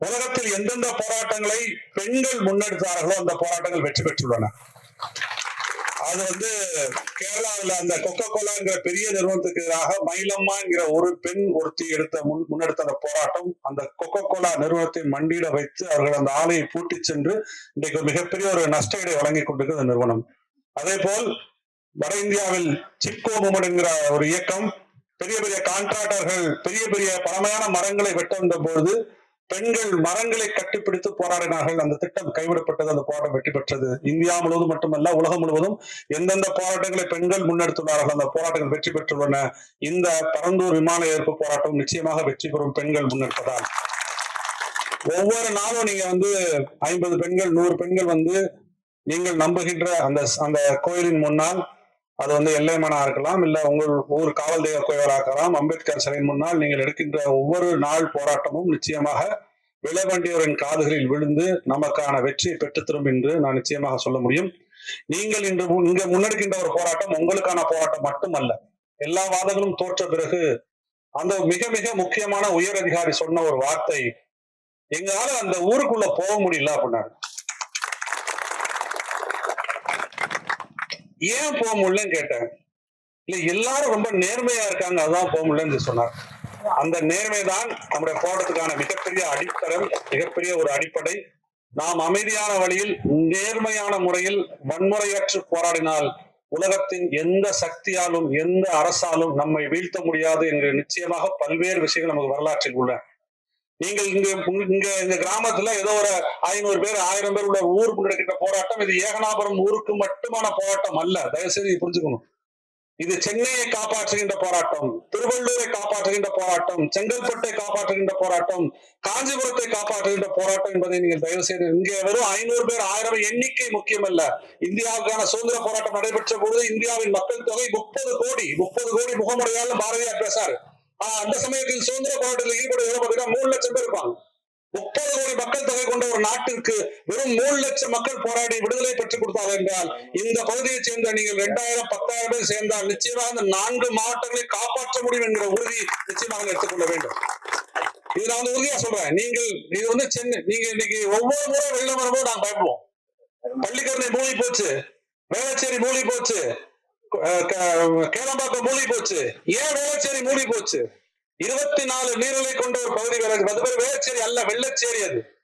உலகத்தில் எந்தெந்த போராட்டங்களை பெண்கள் முன்னெடுத்தார்களோ அந்த போராட்டங்கள் வெற்றி பெற்றுள்ளன. அது வந்து கேரளாவில் அந்த கொக்கோ கோலாங்கிற பெரிய நிறுவனத்துக்கு எதிராக மயிலம்மா என்கிற ஒரு பெண் ஒருத்தி எடுத்த முன் முன்னெடுத்த அந்த போராட்டம் அந்த கொக்கோ கோலா நிறுவனத்தை மண்டியிட வைத்து அவர்கள் அந்த ஆலையை பூட்டி சென்று இன்றைக்கு மிகப்பெரிய ஒரு நஷ்ட ஈடை வழங்கி கொண்டிருக்கிற அந்த நிறுவனம். அதே போல் வட இந்தியாவில் சிப்கோ மூமெண்ட் என்கிற ஒரு இயக்கம் பெரிய பெரிய கான்ட்ராக்டர்கள் பெரிய பெரிய பழமையான மரங்களை வெட்ட வந்த பொழுது பெண்கள் மரங்களை கட்டிப்பிடித்து போராடினார்கள். அந்த திட்டம் கைவிடப்பட்டது அந்த போராட்டம் வெற்றி பெற்றது. இந்தியா முழுவதும் மட்டுமல்ல உலகம் முழுவதும் எந்தெந்த போராட்டங்களை பெண்கள் முன்னெடுத்துள்ளார்கள் அந்த போராட்டங்கள் வெற்றி பெற்றுள்ளன. இந்த பரந்தூர் விமான ஏற்பு போராட்டம் நிச்சயமாக வெற்றி பெறும் பெண்கள் முன்னெடுப்பதால். ஒவ்வொரு நாளும் நீங்க வந்து ஐம்பது பெண்கள் நூறு பெண்கள் வந்து நீங்கள் நம்புகின்ற அந்த அந்த கோயிலின் முன்னால் அது வந்து எல்லைமனா இருக்கலாம் இல்ல உங்கள் ஊர் காவல் தெய்வ கோயிலாக இருக்கலாம். அம்பேத்கர் சிலையின் முன்னால் நீங்கள் எடுக்கின்ற ஒவ்வொரு நாள் போராட்டமும் நிச்சயமாக விலவண்டியவரின் காதுகளில் விழுந்து நமக்கான வெற்றியை பெற்றுத்தரும் என்று நான் நிச்சயமாக சொல்ல முடியும். நீங்கள் இன்று இங்க முன்னெடுக்கின்ற ஒரு போராட்டம் உங்களுக்கான போராட்டம் மட்டுமல்ல. எல்லா வாதங்களும் தோற்ற பிறகு அந்த மிக மிக முக்கியமான உயர் அதிகாரி சொன்ன ஒரு வார்த்தை எங்களால அந்த ஊருக்குள்ள போக முடியல அப்படின்னாரு. ஏன் போக முடியலன்னு கேட்டேன். இல்ல எல்லாரும் ரொம்ப நேர்மையா இருக்காங்க அதான் போக முடியலன்னு சொன்னார். அந்த நேர்மை தான் நம்முடைய போராட்டத்துக்கான மிகப்பெரிய அடித்தரம் மிகப்பெரிய ஒரு அடிப்படை. நாம் அமைதியான வழியில் நேர்மையான முறையில் வன்முறையற்று போராடினால் உலகத்தின் எந்த சக்தியாலும் எந்த அரசாலும் நம்மை வீழ்த்த முடியாது என்று நிச்சயமாக பல்வேறு விஷயங்கள் நமக்கு வரலாற்றில் உள்ளன. நீங்கள் இங்க இங்க இந்த கிராமத்துல ஏதோ ஒரு ஐநூறு பேர் ஆயிரம் பேர் உள்ள ஊர் முன்னெடுக்கின்ற போராட்டம். இது ஏகனாபுரம் ஊருக்கு மட்டுமான போராட்டம் அல்ல. தயவுசெய்து புரிஞ்சுக்கணும். இது சென்னையை காப்பாற்றுகின்ற போராட்டம் திருவள்ளூரை காப்பாற்றுகின்ற போராட்டம் செங்கல்பட்டை காப்பாற்றுகின்ற போராட்டம் காஞ்சிபுரத்தை காப்பாற்றுகின்ற போராட்டம் என்பதை நீங்கள் தயவு செய்து இங்கே வெறும் ஐநூறு பேர் ஆயிரம் எண்ணிக்கை முக்கியமல்ல. இந்தியாவுக்கான சுதந்திர போராட்டம் நடைபெற்ற பொழுது இந்தியாவின் மக்கள் தொகை முப்பது கோடி முப்பது கோடி முகமுறையால் பாரதியார் பேசாரு. அந்த சமயத்தில் சுதந்திர போராட்டத்தில் ஈடுபடுகிற மூணு லட்சம் பேர் இருப்பாங்க. முப்பது கோடி மக்கள் தொகை கொண்ட ஒரு நாட்டிற்கு வெறும் மூணு லட்சம் மக்கள் போராடி விடுதலை பெற்றுக் கொடுத்தார்கள் என்றால் இந்த பகுதியை சேர்ந்த நீங்கள் ரெண்டாயிரம் பத்தாயிரம் பேர் சேர்ந்தால் நிச்சயமாக இந்த நான்கு மாவட்டங்களை காப்பாற்ற முடியும் என்கிற உறுதி நிச்சயமாக எடுத்துக்கொள்ள வேண்டும். இது நான் வந்து உறுதியா சொல்றேன். நீங்கள் இது வந்து சென்னை நீங்க இன்னைக்கு ஒவ்வொரு முறை வெள்ளம் வரும்போது நாங்க பயப்படுவோம். பள்ளிக்கரணை மூழ்கி போச்சு. வேளச்சேரி மூழ்கி போச்சு. கேளம்பாக்கம் மூடி போச்சு. ஏன் வேளச்சேரி மூடி போச்சு? இருபத்தி நாலு நீர்நிலை கொண்ட ஒரு பகுதி அது பேர் வேளச்சேரி அல்ல வெள்ளச்சேரி அது.